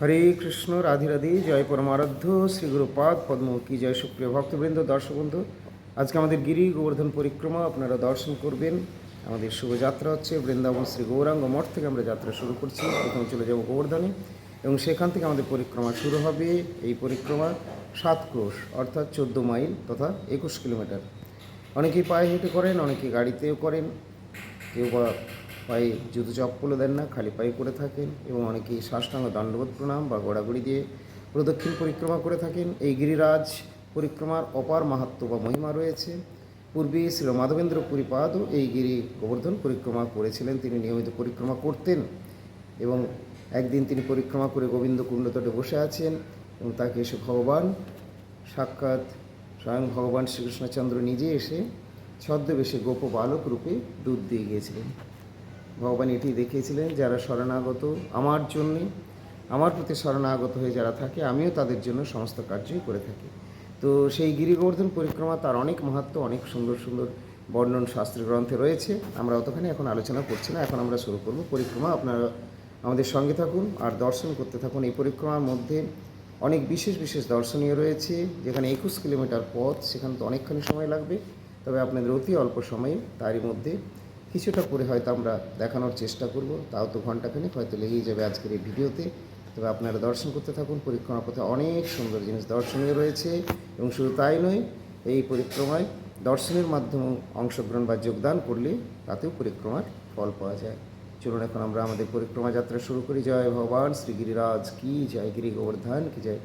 হরে কৃষ্ণ, রাধে রাধে, জয় পরমারাধ্য, শ্রী গুরুপাদ পদ্ম কি জয় সুপ্রিয় ভক্তবৃন্দ দর্শক বন্ধু আজকে আমাদের গিরি গোবর্ধন পরিক্রমা, আপনারা দর্শন করবেন। আমাদের শুভযাত্রা হচ্ছে বৃন্দাবন শ্রী গৌরাঙ্গ মঠ থেকে আমরা যাত্রা শুরু করছি। প্রথমে চলে যাব গোবর্ধনে এবং সেখান থেকে আমাদের পরিক্রমা শুরু হবে এই পরিক্রমা সাত ক্রোশ, অর্থাৎ চোদ্দ মাইল তথা একুশ কিলোমিটার। অনেকেই পায়ে হেঁটে করেন অনেকে গাড়িতেও করেন। কেউ বা পায়ে জুতো চপ্পলও দেন না, খালি পায়ে করে থাকেন এবং অনেকেই সাষ্টাঙ্গ দণ্ডবোধ প্রণাম বা গোড়াগড়ি দিয়ে প্রদক্ষিণ পরিক্রমা করে থাকেন। এই গিরিরাজ পরিক্রমার অপার মাহাত্ম বা মহিমা রয়েছে। পূর্বে শ্রী মাধবেন্দ্র পুরীপাদও এই গিরি গোবর্ধন পরিক্রমা করেছিলেন। তিনি নিয়মিত পরিক্রমা করতেন এবং একদিন তিনি পরিক্রমা করে গোবিন্দ কুণ্ডতটে বসে আছেন এবং তাকে এসে ভগবান সাক্ষাৎ স্বয়ং ভগবান শ্রীকৃষ্ণচন্দ্র নিজে এসে ছদ্মবেশে গোপ বালক রূপে দুধ দিয়ে গিয়েছিলেন। ভগবান এটি দেখিয়েছিলেন যারা শরণাগত, আমার জন্যে, আমার প্রতি শরণাগত হয়ে যারা থাকে, আমিও তাদের জন্য সমস্ত কার্যই করে থাকি। তো সেই গিরিগোবর্ধন পরিক্রমা তার অনেক মাহাত্ম, অনেক সুন্দর সুন্দর বর্ণন শাস্ত্রীয় গ্রন্থে রয়েছে। আমরা অতখানি এখন আলোচনা করছি না, এখন আমরা শুরু করব পরিক্রমা। আপনারা আমাদের সঙ্গে থাকুন আর দর্শন করতে থাকুন। এই পরিক্রমার মধ্যে অনেক বিশেষ বিশেষ দর্শনীয় রয়েছে, যেখানে একুশ কিলোমিটার পথ, সেখানে তো অনেকখানি সময় লাগবে। তবে আপনাদের অতি অল্প সময়ে তারই মধ্যে কিছুটা করে হয়তো আমরা দেখানোর চেষ্টা করব, তাও তো ঘন্টাখানেক হয়তো লেগেই যাবে আজকের এই ভিডিওতে। তবে আপনারা দর্শন করতে থাকুন, পরিক্রমার পথে অনেক সুন্দর জিনিস দর্শনীয় রয়েছে, এবং শুধু তাই নয়, এই পরিক্রমায় দর্শনের মাধ্যমে অংশগ্রহণ বা যোগদান করলে তাতেও পরিক্রমার ফল পাওয়া যায়। চলুন এখন আমরা আমাদের পরিক্রমা যাত্রা শুরু করি। জয় ভগবান, শ্রী গিরিরাজ, কি জয় গিরি গোবর্ধন, কি জয়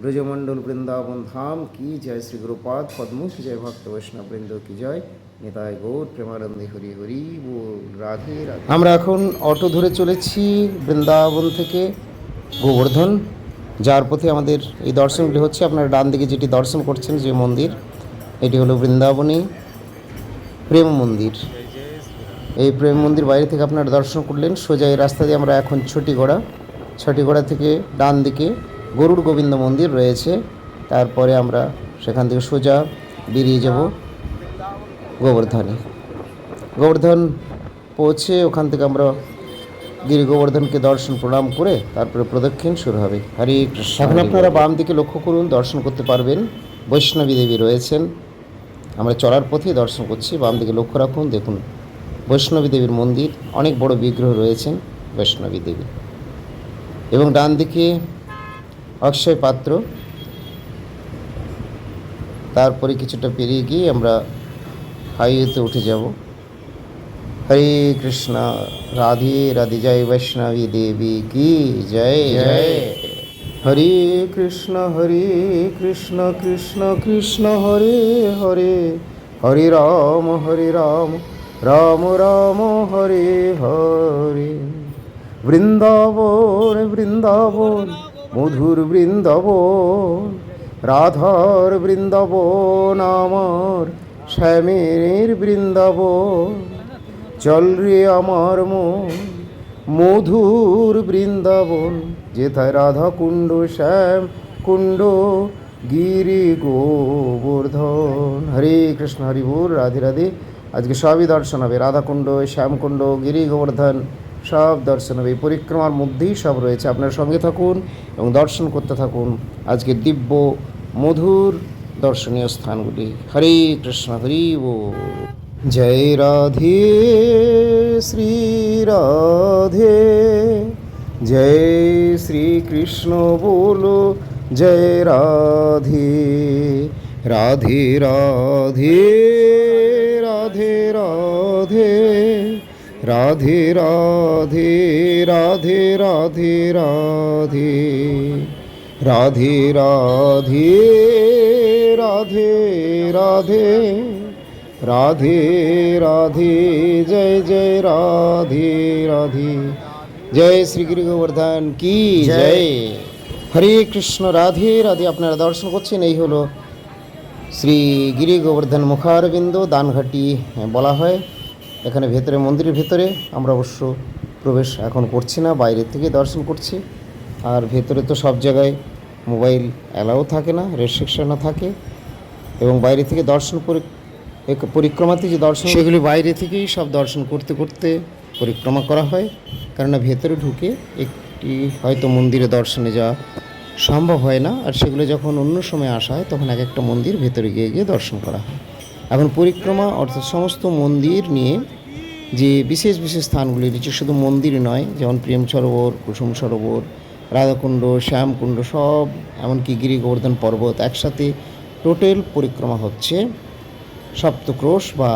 ব্রজমণ্ডল বৃন্দাবন ধাম, কি জয় শ্রী গুরুপাদ পদ্ম কি জয় ভক্ত বৈষ্ণব বৃন্দ, কি জয় আমরা এখন অটো ধরে চলেছি বৃন্দাবন থেকে গোবর্ধন। যার পথে আমাদের এই দর্শনগুলি হচ্ছে। আপনারা ডান দিকে যেটি দর্শন করছেন, যে মন্দির, এটি হলো বৃন্দাবনী প্রেম মন্দির। এই প্রেম মন্দির বাইরে থেকে আপনারা দর্শন করলেন। সোজা এই রাস্তা দিয়ে আমরা এখন ছটিগড়া। ছটিগড়া থেকে ডান দিকে গরুড় গোবিন্দ মন্দির রয়েছে। তারপরে আমরা সেখান থেকে সোজা বেরিয়ে যাব। গোবর্ধনে। গোবর্ধন পৌঁছে ওখান থেকে আমরা গিরি গোবর্ধনকে দর্শন প্রণাম করে তারপরে প্রদক্ষিণ শুরু হবে। হরে কৃষ্ণ এখন আপনারা বাম দিকে লক্ষ্য করুন দর্শন করতে পারবেন। বৈষ্ণবী দেবী রয়েছেন। আমরা চলার পথেই দর্শন করছি বাম দিকে লক্ষ্য রাখুন দেখুন বৈষ্ণবী দেবীর মন্দির অনেক বড় বিগ্রহ রয়েছেন বৈষ্ণবী দেবী। এবং ডান দিকে অক্ষয় পাত্র তারপরে কিছুটা পেরিয়ে গিয়ে আমরা হাইওয়েতে উঠে যাব। হরে কৃষ্ণ, রাধে রাধে, জয় বৈষ্ণবী দেবী কি জয় জয়। হরে কৃষ্ণ হরে কৃষ্ণ কৃষ্ণ কৃষ্ণ, হরে হরে। হরে রাম হরে রাম রাম রাম, হরে হরে। বৃন্দাবন বৃন্দাবন, মধুর বৃন্দাবন, রাধার বৃন্দাবন, আমার শ্যামের বৃন্দাবন চল রে আমার মন, মধুর বৃন্দাবন। যেথায় রাধা কুণ্ড শ্যাম কুণ্ড গিরি, গোবর্ধন। হরে কৃষ্ণ, হরি বল, রাধে রাধে। আজকে সবই দর্শন হবে। রাধাকুণ্ড, শ্যামকুণ্ড, গিরি, গোবর্ধন, সব দর্শন হবে। পরিক্রমার মধ্যেই সব রয়েছে। আপনার সঙ্গে থাকুন এবং দর্শন করতে থাকুন। আজকে দিব্য, মধুর দর্শনীয় স্থানগুলি। হরে কৃষ্ণ, হরি বল জয় রাধে, শ্রী রাধে। জয় শ্রী কৃষ্ণ বলো, জয় রাধে। রাধে রাধে রাধে রাধে। রাধে রাধে রাধে রাধে রাধে। রাধে রাধে রাধে রাধে রাধে রাধে জয় জয় রাধে রাধে। জয় শ্রী গিরি গোবর্ধন কি জয়। হরে কৃষ্ণ রাধে রাধে। আপনারা দর্শন করছেন এই হলো শ্রী গিরি গোবর্ধন মুখারবিন্দ দানঘাটি বলা হয়। এখানে ভেতরে মন্দিরের ভেতরে আমরা অবশ্য প্রবেশ এখন করছি না বাইরে থেকে দর্শন করছি। আর ভেতরে তো সব জায়গায় মোবাইল অ্যালাও থাকে না, রেস্ট্রিকশনও থাকে এবং বাইরে থেকে দর্শন পরিক্রমাতে যে দর্শন সেগুলি বাইরে থেকেই সব দর্শন করতে করতে পরিক্রমা করা হয়। কেননা ভেতরে ঢুকে একটি হয়তো মন্দিরে দর্শনে যাওয়া সম্ভব হয় না আর সেগুলো যখন অন্য সময় আসা হয় তখন এক একটা মন্দির ভেতরে গিয়ে গিয়ে দর্শন করা হয়। এখন পরিক্রমা অর্থাৎ সমস্ত মন্দির নিয়ে যে বিশেষ বিশেষ স্থানগুলি রয়েছে শুধু মন্দির নয়, যেমন প্রেম সরোবর, কুসুম সরোবর রাধাকুণ্ড, শ্যামকুণ্ড সব, এমনকি গিরি গোবর্ধন পর্বত একসাথে টোটাল পরিক্রমা হচ্ছে সপ্তক্রোশ বা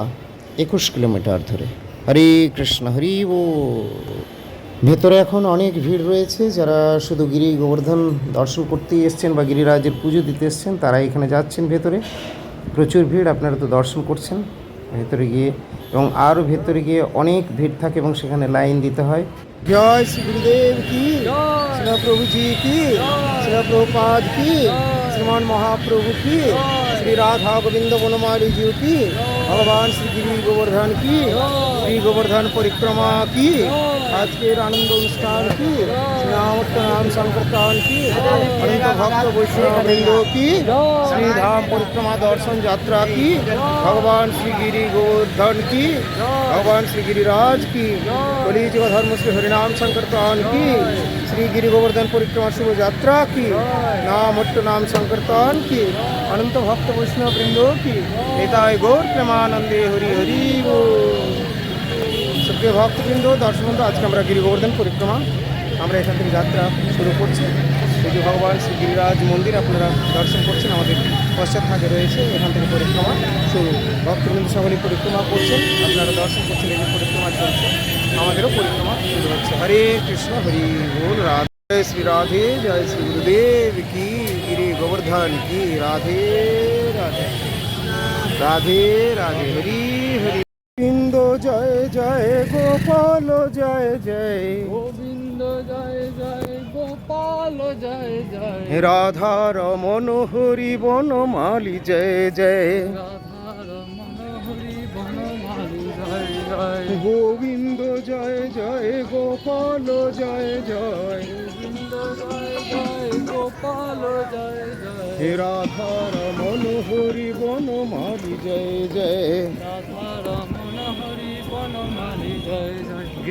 একুশ কিলোমিটার ধরে। হরে কৃষ্ণ, হরি ও ভেতরে এখন অনেক ভিড় রয়েছে, যারা শুধু গিরি গোবর্ধন দর্শন করতেই এসছেন বা গিরিরাজের পুজো দিতে এসছেন, তারা এখানে যাচ্ছেন ভেতরে। প্রচুর ভিড়, আপনারা তো দর্শন করছেন ভেতরে গিয়ে এবং আরও ভেতরে গিয়ে অনেক ভিড় থাকে এবং সেখানে লাইন দিতে হয়। जय श्री गुरुदेव की श्री प्रभु जी की श्री प्रभुपाद की श्रीमान महाप्रभु की श्री राधा गोविंद वनमाली जी की भगवान श्री गिरी गोवर्धन की श्री गोवर्धन परिक्रमा की आज के आनंद अनुष्ठान की नाम संकीर्तन श्री धाम परिक्रमा दर्शन यात्रा की भगवान श्री गिरी गोवर्धन की भगवान श्री गिरिराज की कलीज का धर्म श्री हरिनाम संकीर्तन की श्री गिरी गोवर्धन परिक्रमा शुभ यात्रा की नाम हट्ट नाम संकीर्तन की अनंत भक्त वैष्णव वृंदो की नेताय गौर प्रेमानंदे हरि हरि गो सबके भक्त वृंदो दर्शन आज के हमारा गिरी गोवर्धन परिक्रमा। আমরা এখান থেকে যাত্রা শুরু করছি। যে ভগবান, শ্রী গিরিরাজ মন্দির আপনারা দর্শন করছেন, আমাদের পশ্চাৎ ভাগে রয়েছে। এখান থেকে পরিক্রমা শুরু। ভক্তবৃন্দ সকলেই পরিক্রমা করছেন, আপনারা দর্শন করছেন এই পরিক্রমা চলছে। আমাদেরও পরিক্রমা শুরু হচ্ছে। হরে কৃষ্ণ, হরি বল, রাধে শ্রী রাধে, জয় শ্রী গুরুদেব কি, গিরি গোবর্ধন কি, রাধে রাধে। রাধে রাধে, হরি হরি। গোবিন্দ জয় জয় গোপাল জয় জয়। গোবিন্দ জয় জয় গোপাল জয় জয়। রাধা রমন হরি বনমালি জয় জয়। রাধার মনোহরি বনমালী জয় জয়। গোবিন্দ জয় জয় গোপাল জয় জয়। গোবিন্দ জয় জয় গোপাল জয় জয়। রাধা রমন হরি বনমালি জয় জয়। রাধার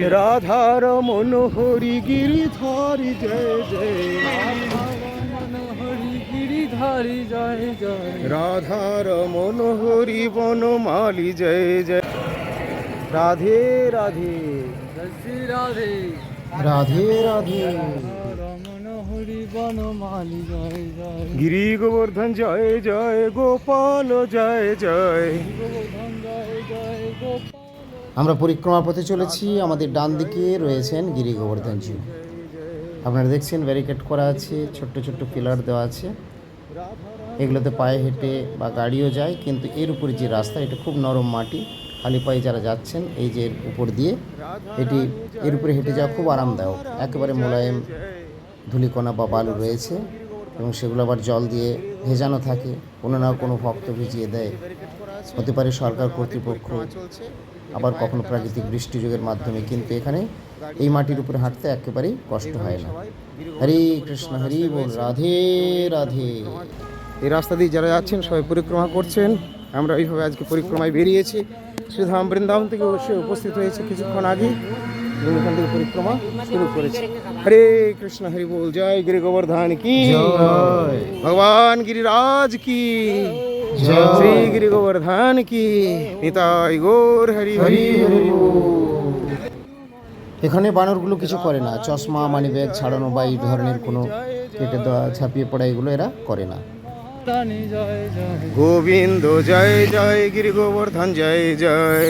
রাধার মনোহরি গিরিধারি জয় জয়। গিরিধারী জয় জয় রাধার মনোহরি বনমালি জয় জয়। রাধে রাধে। রাধে রাধে। রাধে গিরি গোবর্ধন জয় জয়। গোপাল, জয় জয়। গোবর্ধন আমরা পরিক্রমা পথে চলেছি। আমাদের ডান দিকে রয়েছেন গিরি গোবর্ধনজি আপনারা দেখছেন ব্যারিকেড করা আছে, ছোট্ট ছোট্ট পিলার দেওয়া আছে। এগুলোতে পায়ে হেঁটে বা গাড়িও যায়, কিন্তু এর উপরে যে রাস্তা, এটা খুব নরম মাটি। খালি পায়ে যারা যাচ্ছেন, এই যে উপর দিয়ে, এটি এর উপরে হেঁটে যাওয়া খুব আরামদায়ক। একেবারে মোলায়েম ধুলিকণা বা বালু রয়েছে এবং সেগুলো আবার জল দিয়ে ভেজানো থাকে। কোনো না কোনো ভক্ত ভিজিয়ে দেয়। হতে পারে সরকার কর্তৃপক্ষ। আবার কখনো প্রাকৃতিক বৃষ্টি যোগের মাধ্যমে কিন্তু এখানে এই মাটির উপরে হাঁটতে একেবারেই কষ্ট হয় না। হরে কৃষ্ণ হরি বল রাধে রাধে। এই রাস্তা দিয়ে যারা যাচ্ছেন সবাই পরিক্রমা করছেন। আমরা এইভাবে আজকে পরিক্রমায় বেরিয়েছি। শ্রীধাম বৃন্দাবন থেকে অবশ্যই উপস্থিত হয়েছে কিছুক্ষণ আগে এখান থেকে পরিক্রমা শুরু করেছি। হরে কৃষ্ণ হরি বল জয় গিরি গোবর্ধন কি ভগবান গিরিরাজ কি? শ্রী গিরি গোবর্ধন কি নিতাই গৌর হরি হরি হরি এখানে বানরগুলো কিছু করে না। চশমা মানি ব্যাগ ছাড়ানো বা এই ধরনের কোনো কেটে দেওয়া ছাপিয়ে পড়া এগুলো এরা করে না। রানী জয় জয় গোবিন্দ জয় জয় গিরি গোবর্ধন জয় জয়।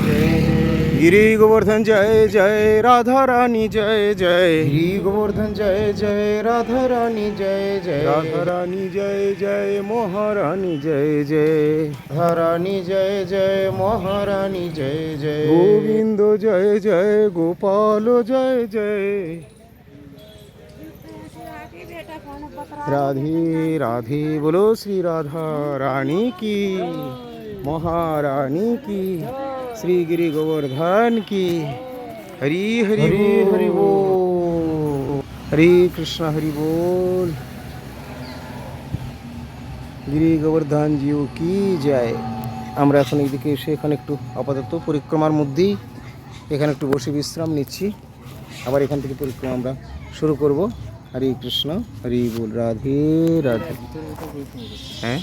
গিরি গোবর্ধন জয় জয় রাধা রানী জয় জয়। গিরি গোবর্ধন জয় জয় রাধা রানী জয় জয়। রাধা রানী জয় জয় মহারানী জয় জয়। রানী জয় জয় মহারানী জয় জয়। গোবিন্দ জয় জয় গোপাল জয় জয়। রাধে রাধে বলো শ্রী রাধা রানী কি? মহারানী কি? শ্রী গিরি গোবর্ধন কি? হরি হরি হরি হরি বল। হরে কৃষ্ণ হরি বল। গিরি গোবর্ধন জিও কি যায় আমরা এখন এইদিকে এসে এখানে একটু আপাতত পরিক্রমার মধ্যেই এখানে একটু বসে বিশ্রাম নিচ্ছি। আবার এখান থেকে পরিক্রমা আমরা শুরু করব। হরে কৃষ্ণ হরি বল। রাধে রাধে। হ্যাঁ?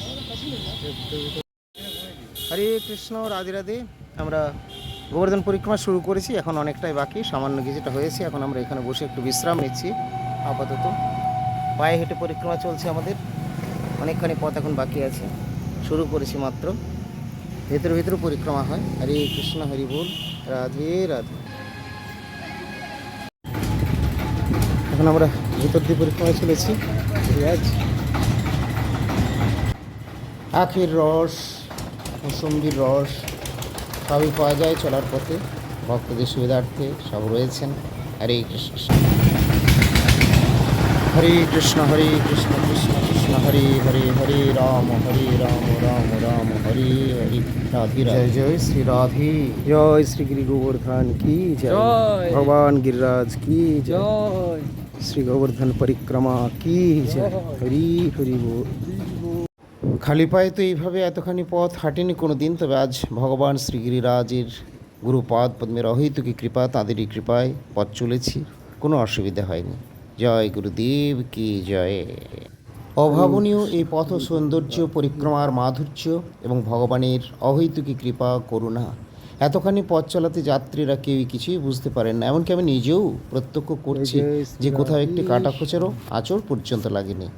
হরে কৃষ্ণ, রাধে রাধে। আমরা গোবর্ধন পরিক্রমা শুরু করেছি, এখন অনেকটাই বাকি। সামান্য কিছুটা হয়েছে, এখন আমরা এখানে বসে একটু বিশ্রাম নিচ্ছি, আপাতত। পায়ে হেঁটে পরিক্রমা চলছে আমাদের। অনেকখানি পথ এখন বাকি আছে। শুরু করেছি মাত্র। ভেতরে ভেতরে পরিক্রমা হয়। হরে কৃষ্ণ, হরি রাধে রাধে। এখন আমরা ভেতর দিয়ে পরিক্রমায় চলেছি। আখের রস। মৌসম্বির রস সবই পাওয়া যায় চলার পথে। ভক্তদের সুবিধার্থে সব রয়েছেন। হরে কৃষ্ণ। হরে কৃষ্ণ হরে কৃষ্ণ কৃষ্ণ কৃষ্ণ হরে হরে হরে রাম হরে রাম রাম রাম হরে হরে। রাধে জয় জয় শ্রী রাধে। জয় শ্রী গিরি গোবর্ধন কি জয়। জয়। ভগবান গিরিরাজ কি জয়। জয়। শ্রী গোবর্ধন পরিক্রমা কি জয়। হরি হরি বল খালি পায়ে তো এইভাবে এতখানি পথ হাঁটেনি কোনো দিন তবে আজ ভগবান শ্রীগিরিরাজের গুরুপাদ পদ্মের অহৈতুকী কৃপা তাঁদেরই কৃপায় পথ চলেছি কোনো অসুবিধা হয়নি। জয় গুরুদেব কি জয়। অভাবনীয় এই পথ সৌন্দর্য পরিক্রমার মাধুর্য এবং ভগবানের অহৈতুকী কৃপা করুণা এতখানি পথ চলাতে যাত্রীরা কেউই কিছুই বুঝতে পারেন না। এমনকি আমি নিজেও প্রত্যক্ষ করছি যে কোথাও একটি কাটা খোঁচারও আচর পর্যন্ত লাগেনি।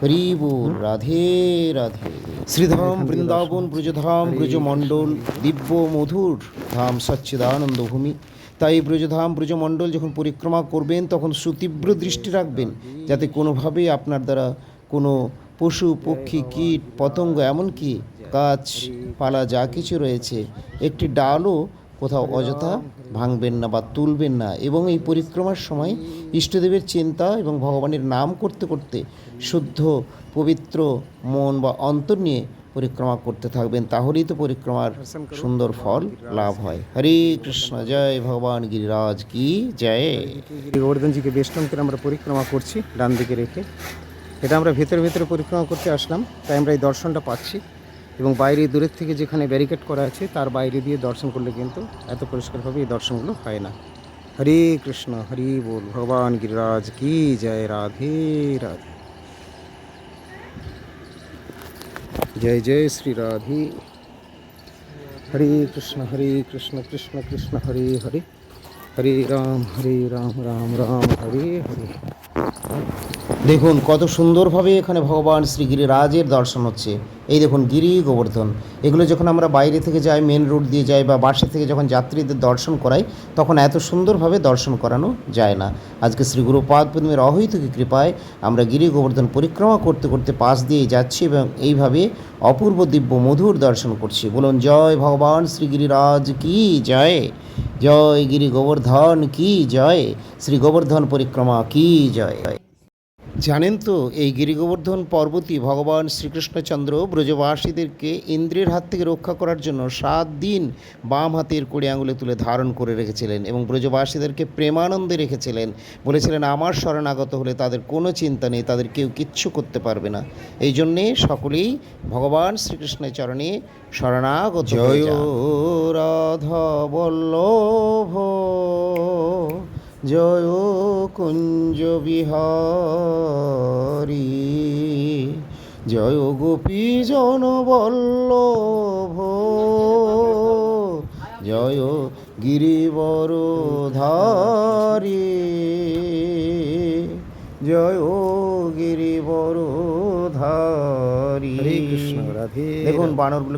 হরি বল রাধে রাধে। শ্রীধাম বৃন্দাবন ব্রজধাম ব্রজমণ্ডল দিব্য মধুর ধাম সচ্চিদানন্দ ভূমি তাই ব্রজধাম ব্রজমণ্ডল যখন পরিক্রমা করবেন তখন সুতীব্র দৃষ্টি রাখবেন যাতে কোনোভাবেই আপনার দ্বারা কোনো পশু পক্ষী কীট পতঙ্গ এমনকি গাছ পালা যা কিছু রয়েছে একটি ডালও কোথাও অযথা ভাঙবেন না বা তুলবেন না। এবং এই পরিক্রমার সময় ইষ্টদেবের চিন্তা এবং ভগবানের নাম করতে করতে শুদ্ধ, পবিত্র মন বা অন্তর নিয়ে পরিক্রমা করতে থাকবেন, তাহলেই তো পরিক্রমার সুন্দর ফল লাভ হয়। হরে কৃষ্ণ, জয় ভগবান গিরিরাজ কি জয়। গোবর্ধনজিকে বেষ্টন করে আমরা পরিক্রমা করছি, ডান দিকে রেখে। এটা আমরা ভেতরে ভেতরে পরিক্রমা করতে আসলাম, তাই আমরা এই দর্শনটা পাচ্ছি। এবং বাইরে দূরের থেকে যেখানে ব্যারিকেড করা আছে, তার বাইরে দিয়ে দর্শন করলে কিন্তু এত পরিষ্কারভাবে এই দর্শনগুলো হয় না। হরে কৃষ্ণ, হরি বল, ভগবান গিরিরাজ কি জয়, রাধে রাধে। জয় জয় শ্রী রাধে। হরে কৃষ্ণ হরে কৃষ্ণ কৃষ্ণ কৃষ্ণ, হরে হরে। হরে রাম হরে রাম রাম রাম, হরে হরে। দেখুন কত সুন্দরভাবে এখানে ভগবান শ্রী গিরিরাজের দর্শন হচ্ছে। এই দেখুন গিরি গোবর্ধন। এগুলো যখন আমরা বাইরে থেকে যাই মেন রোড দিয়ে যাই বা বাসা থেকে যখন যাত্রীদের দর্শন করাই, তখন এত সুন্দরভাবে দর্শন করানো যায় না। আজকে শ্রী গুরুপাদ পদ্মের অহৈতুকী কৃপায় আমরা গিরি গোবর্ধন পরিক্রমা করতে করতে পাশ দিয়ে যাচ্ছি এবং এইভাবে অপূর্ব দিব্য মধুর দর্শন করছি। বলুন, জয় ভগবান শ্রী গিরিরাজ কি জয়? জয় গিরি গোবর্ধন কি জয়? শ্রী গোবর্ধন পরিক্রমা কি জয়? জানেন তো এই গিরিগোবর্ধন পর্বতী ভগবান শ্রীকৃষ্ণচন্দ্র ব্রজবাসীদেরকে ইন্দ্রের হাত থেকে রক্ষা করার জন্য সাত দিন বাম হাতের কুড়ি আঙুলে তুলে ধারণ করে রেখেছিলেন এবং ব্রজবাসীদেরকে প্রেমানন্দে রেখেছিলেন। বলেছিলেন আমার শরণাগত হলে তাদের কোনো চিন্তা নেই তাদের কেউ কিচ্ছু করতে পারবে না। এই জন্যে সকলেই ভগবান শ্রীকৃষ্ণের চরণে শরণাগত জয় রাধা বল্লভ। জয় কুঞ্জ বিহারী। জয় গোপী জন বল্লভ। জয় গিরিবর ধারী জয়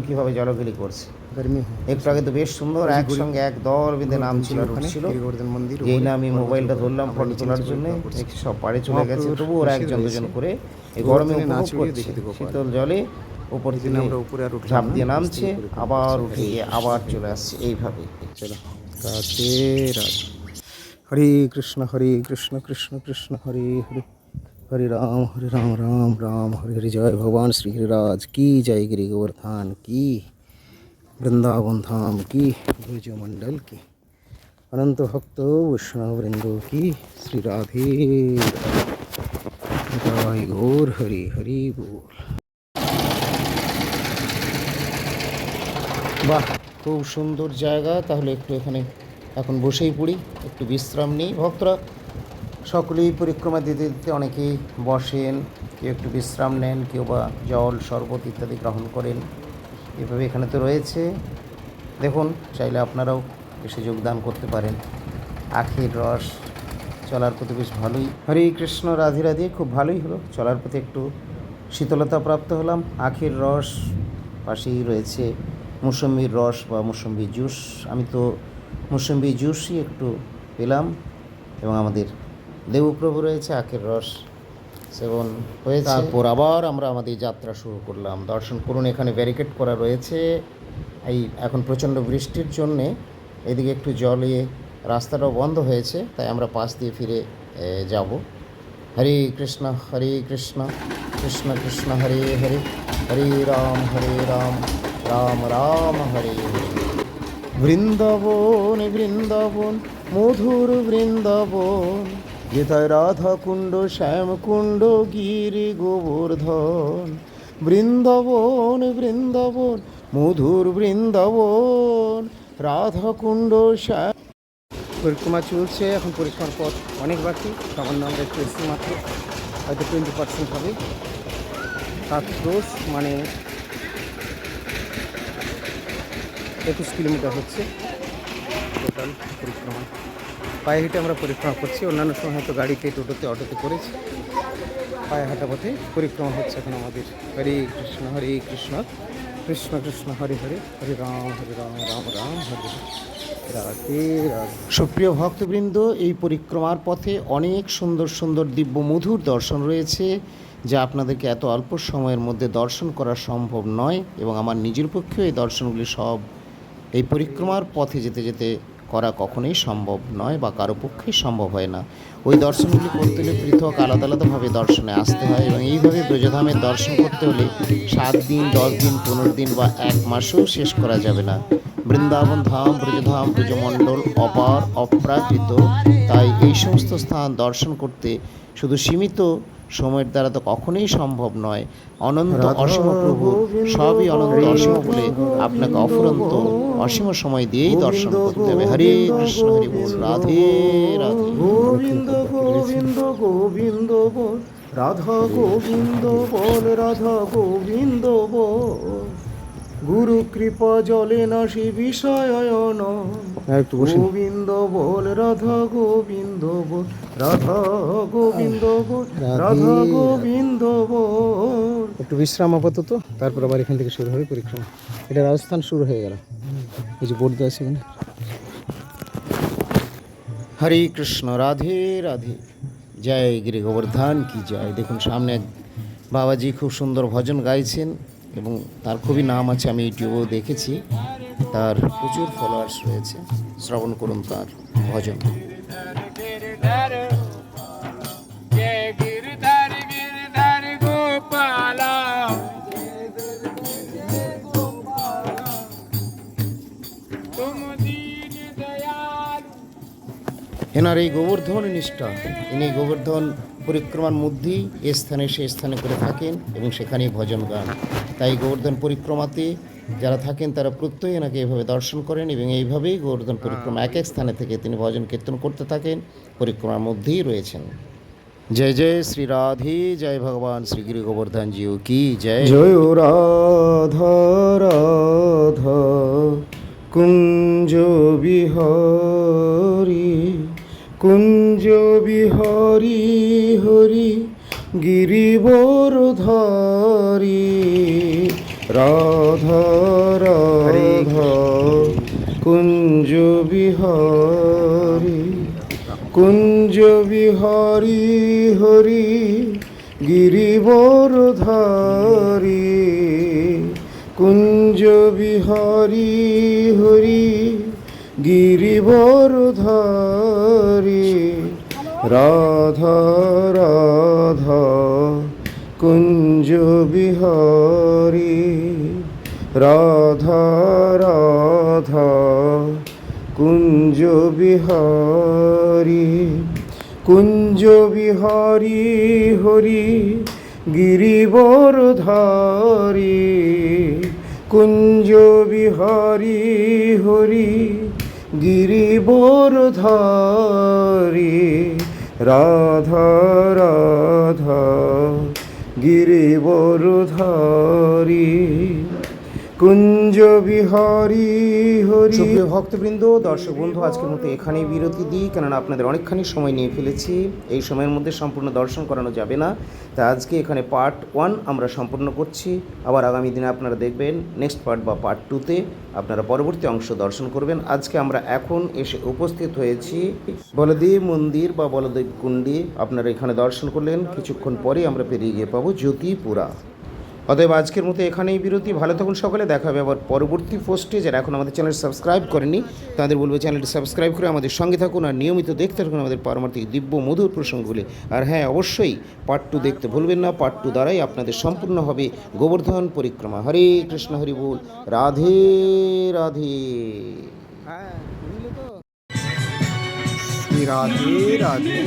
কীভাবে করছে। একটু আগে তো বেশ সুন্দর একসঙ্গে এক দল বেঁধে নাম ছিল ছিল মোবাইলটা ধরলাম ফটো তোলার জন্য সব পাড়ে চলে গেছে তবু ওরা একজন দুজন করে এই গরমে করছে। শীতল জলে উপর থেকে উপরে আর ঝাঁপ দিয়ে নামছে আবার উঠে আবার চলে আসছে। এইভাবে হরে কৃষ্ণ হরে কৃষ্ণ কৃষ্ণ কৃষ্ণ হরে হরে। হরে রাম হরে রাম রাম রাম হরে হরে জয় ভগবান শ্রী गिरिराज की जय गिरि गोवर्धन की वृंदावन धाम की ब्रजमंडल की অনন্ত ভক্ত বৈষ্ণববৃন্দ কি শ্রী রাধে রাধে। জয় গৌর হরি হরি বল বাহ খুব সুন্দর জায়গা তাহলে একটু এখানে এখন বসেই পড়ি একটু বিশ্রাম নিই ভক্তরা সকলেই পরিক্রমা দিতে দিতে অনেকেই বসেন, কেউ একটু বিশ্রাম নেন, কেউ বা জল, শরবত ইত্যাদি গ্রহণ করেন। এভাবে এখানে তো রয়েছে। দেখুন, চাইলে আপনারাও এসে যোগদান করতে পারেন। আখের রস চলার প্রতি বেশ ভালোই। হরে কৃষ্ণ, রাধে রাধে, খুব ভালোই হলো। চলার প্রতি একটু শীতলতা প্রাপ্ত হলাম। আখের রস পাশেই রয়েছে মুসম্বির রস বা মুসম্বি জুস। আমি তো মুসম্বি জুসই একটু পেলাম এবং আমাদের দেবপ্রভু রয়েছে, আখের রস সেবন হয়েছে। তারপর আবার আমরা আমাদের যাত্রা শুরু করলাম। দর্শন করুন, এখানে ব্যারিকেড করা রয়েছে। এই এখন প্রচণ্ড বৃষ্টির জন্যে এদিকে একটু জলে রাস্তাটাও বন্ধ হয়েছে, তাই আমরা পাশ দিয়ে ফিরে যাব। হরে কৃষ্ণ হরে কৃষ্ণ কৃষ্ণ কৃষ্ণ, হরে হরে হরে রাম হরে রাম রাম রাম, হরে হরে। বৃন্দাবন বৃন্দাবন, মধুর বৃন্দাবন যেথায় রাধা কুণ্ড শ্যাম কুণ্ড গিরি গোবর্ধন, বৃন্দাবন বৃন্দাবন, মধুর বৃন্দাবন রাধা কুণ্ড শ্যাম পরিক্রমা চলছে, এখন পরীক্ষার পর অনেক বাকি সামান্য আমরা একটু এসছি মাত্র। হয়তো টোয়েন্টি পার্সেন্ট হবে। সাত ক্রোশ মানে একুশ কিলোমিটার হচ্ছে। টোটাল পরিক্রমা পায়ে হেঁটে আমরা পরিক্রমা করছি। অন্যান্য সময় হয়তো গাড়িতে টোটোতে, অটোতে করেছি। পায়ে হাঁটা পথে পরিক্রমা হচ্ছে এখন আমাদের। হরে কৃষ্ণ হরে কৃষ্ণ কৃষ্ণ কৃষ্ণ, হরে হরে হরে রাম হরে রাম রাম রাম, হরে রাধে সুপ্রিয় ভক্তবৃন্দ, এই পরিক্রমার পথে অনেক সুন্দর সুন্দর দিব্য মধুর দর্শন রয়েছে, যা আপনাদেরকে এত অল্প সময়ের মধ্যে দর্শন করা সম্ভব নয় এবং আমার নিজের পক্ষেও এই দর্শনগুলি সব এই পরিক্রমার পথে যেতে যেতে করা কখনোই সম্ভব নয় বা কারও পক্ষেই সম্ভব হয় না। ওই দর্শনগুলি করতে হলে পৃথক আলাদা আলাদাভাবে দর্শনে আসতে হয় এবং এইভাবে ব্রজধামের দর্শন করতে হলে সাত দিন, দশ দিন, পনেরো দিন বা এক মাসেও শেষ করা যাবে না। বৃন্দাবন ধাম, ব্রজধাম, ব্রজমণ্ডল, অপার, অপ্রাকৃত, তাই এই সমস্ত স্থান দর্শন করতে শুধু সীমিত সময়ের দ্বারা তো কখনোই সম্ভব নয়। অনন্ত অসীম প্রভু সবই অনন্ত অসীম বলে আপনাকে অফুরন্ত অসীম সময় দিয়েই দর্শন করতে হবে। হরে কৃষ্ণ হরি বল রাধে রাধে। গোবিন্দ গোবিন্দ গোবিন্দ বল রাধা গোবিন্দ বল রাধা গোবিন্দ বল। গুরু কৃপা জলে না সে বিষয়ন গোবিন্দ বল রাধা গোবিন্দ বল রাধা গোবিন্দ বল রাধা। গোবিন্দ বল। একটু বিশ্রাম আপাতত তারপর আবার এখান থেকে শুরু হবে পরিক্রমা। এটা রাজস্থান শুরু হয়ে গেল। এই যে বোর্ড দেওয়া আছে এখানে। হরে কৃষ্ণ রাধে রাধে। জয় গিরি গোবর্ধন কি জয়। দেখুন সামনে বাবাজি খুব সুন্দর ভজন গাইছেন। এবং তার খুবই নাম আছে, আমি ইউটিউবেও দেখেছি। তার প্রচুর ফলোয়ার্স রয়েছে। শ্রবণ করুন তার ভজন। এনার এই গোবর্ধন নিষ্ঠা ইনি গোবর্ধন পরিক্রমার মধ্যেই এ স্থানে সে স্থানে করে থাকেন এবং সেখানেই ভজন গান। তাই গোবর্ধন পরিক্রমাতে যারা থাকেন তারা প্রত্যয়ই এনাকে এভাবে দর্শন করেন এবং এইভাবেই গোবর্ধন পরিক্রমা এক এক স্থানে থেকে তিনি ভজন কীর্তন করতে থাকেন পরিক্রমার মধ্যেই রয়েছেন। জয় জয় শ্রী রাধে জয় ভগবান শ্রী গিরি গোবর্ধন জিও কি জয়। জয় রাধা রাধা কুঞ্জ বিহারি। কুঞ্জ বিহারি হরি গিরিবরধারি রাধা রাধা কুঞ্জ বিহারি কুঞ্জ বিহারি হরি গিরিবরধারি কুঞ্জ বিহারি হরি গিরিবরধারি। রাধা রাধা কুঞ্জ বিহারি রাধা রাধা কুঞ্জ বিহারী কুঞ্জ বিহারী হরি গিরিবর ধারী কুঞ্জ বিহারী হরি গিরিবর ধরি রাধা রাধা গিরিবর ধারী। কুঞ্জ বিহারী হরি। সুপ্রিয় ভক্তবৃন্দ, দর্শক বন্ধু, আজকের মতো এখানেই বিরতি দিই। কেননা আপনাদের অনেকখানি সময় নিয়ে ফেলেছি। এই সময়ের মধ্যে সম্পূর্ণ দর্শন করানো যাবে না। তা আজকে এখানে পার্ট ওয়ান আমরা সম্পূর্ণ করছি। আবার আগামী দিনে আপনারা দেখবেন নেক্সট পার্ট বা পার্ট টুতে আপনারা পরবর্তী অংশ দর্শন করবেন। আজকে আমরা এখন এসে উপস্থিত হয়েছি বলদেব মন্দির বা বলদেব কুণ্ডি। আপনারা এখানে দর্শন করলেন। কিছুক্ষণ পরে আমরা পেরিয়ে গিয়ে পাবো জ্যোতিপুরা। অতএব আজকের মতো এখানেই বিরতি। ভালো থাকুন সকলে দেখা হবে আবার পরবর্তী পোস্টে। যারা এখন আমাদের চ্যানেল সাবস্ক্রাইব করেনি তাদের বলব চ্যানেলটি সাবস্ক্রাইব করে আমাদের সঙ্গে থাকুন আর নিয়মিত দেখতে থাকুন আমাদের পারমার্থিক দিব্য মধুর প্রসঙ্গগুলি। আর হ্যাঁ অবশ্যই পার্ট টু দেখতে ভুলবেন না পার্ট টু দ্বারাই আপনাদের সম্পূর্ণ হবে গোবর্ধন পরিক্রমা। হরে কৃষ্ণ হরি বল। রাধে রাধে। হ্যাঁ রাধে রাধে।